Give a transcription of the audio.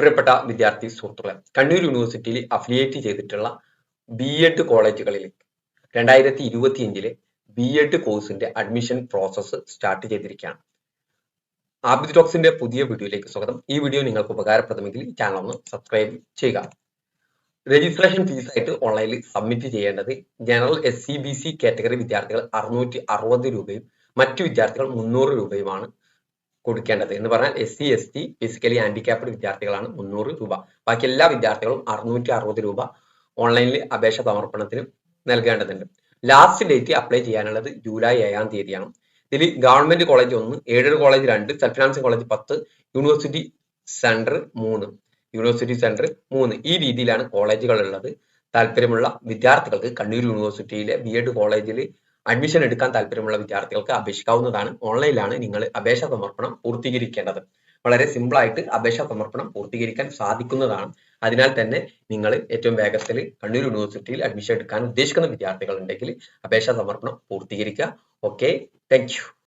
പ്രിയപ്പെട്ട വിദ്യാർത്ഥി സുഹൃത്തുക്കളെ കണ്ണൂർ യൂണിവേഴ്സിറ്റിയിൽ അഫിലിയേറ്റ് ചെയ്തിട്ടുള്ള ബി എഡ് കോളേജുകളിൽ രണ്ടായിരത്തി ഇരുപത്തിയഞ്ചിലെ ബി എഡ് കോഴ്സിന്റെ അഡ്മിഷൻ പ്രോസസ്സ് സ്റ്റാർട്ട് ചെയ്തിരിക്കുകയാണ്. ആബിദ് ടോക്സിന്റെ പുതിയ വീഡിയോയിലേക്ക് സ്വാഗതം. ഈ വീഡിയോ നിങ്ങൾക്ക് ഉപകാരപ്രദമെങ്കിൽ ചാനൽ ഒന്ന് സബ്സ്ക്രൈബ് ചെയ്യുക. രജിസ്ട്രേഷൻ ഫീസായിട്ട് ഓൺലൈനിൽ സബ്മിറ്റ് ചെയ്യേണ്ടത് general S C B C category വിദ്യാർത്ഥികൾ അറുന്നൂറ്റി അറുപത് രൂപയും മറ്റു വിദ്യാർത്ഥികൾ മുന്നൂറ് രൂപയുമാണ്. കൊടുക്കേണ്ടത്. എന്ന് പറഞ്ഞാൽ S C S T physically handicapped വിദ്യാർത്ഥികളാണ് മുന്നൂറ് രൂപ. ബാക്കി എല്ലാ വിദ്യാർത്ഥികളും അറുന്നൂറ്റി അറുപത് രൂപ ഓൺലൈനിൽ അപേക്ഷ സമർപ്പണത്തിന് നൽകേണ്ടതുണ്ട്. ലാസ്റ്റ് ഡേറ്റ് അപ്ലൈ ചെയ്യാനുള്ളത് ജൂലൈ ഏഴാം തീയതിയാണ്. ഇതിൽ ഗവൺമെന്റ് കോളേജ് ഒന്ന് എയ്ഡഡ് കോളേജ് രണ്ട് സെൽഫ് ഫിനാൻസിംഗ് കോളേജ് പത്ത് യൂണിവേഴ്സിറ്റി സെന്റർ മൂന്ന് യൂണിവേഴ്സിറ്റി സെന്റർ മൂന്ന്. ഈ രീതിയിലാണ് കോളേജുകൾ ഉള്ളത് താല്പര്യമുള്ള വിദ്യാർത്ഥികൾക്ക് കണ്ണൂർ യൂണിവേഴ്സിറ്റിയിലെ ബി എഡ് കോളേജിൽ അഡ്മിഷൻ എടുക്കാൻ താല്പര്യമുള്ള വിദ്യാർത്ഥികൾക്ക് അപേക്ഷിക്കാവുന്നതാണ്. ഓൺലൈനിലാണ് നിങ്ങൾ അപേക്ഷ സമർപ്പണം പൂർത്തീകരിക്കേണ്ടത്. വളരെ സിമ്പിൾ ആയിട്ട് അപേക്ഷ സമർപ്പണം പൂർത്തീകരിക്കാൻ സാധിക്കുന്നതാണ്. അതിനാൽ തന്നെ നിങ്ങൾ ഏറ്റവും വേഗത്തിൽ കണ്ണൂർ യൂണിവേഴ്സിറ്റിയിൽ അഡ്മിഷൻ എടുക്കാൻ ഉദ്ദേശിക്കുന്ന വിദ്യാർത്ഥികൾ ഉണ്ടെങ്കിൽ അപേക്ഷ സമർപ്പണം പൂർത്തീകരിക്കുക. Okay thank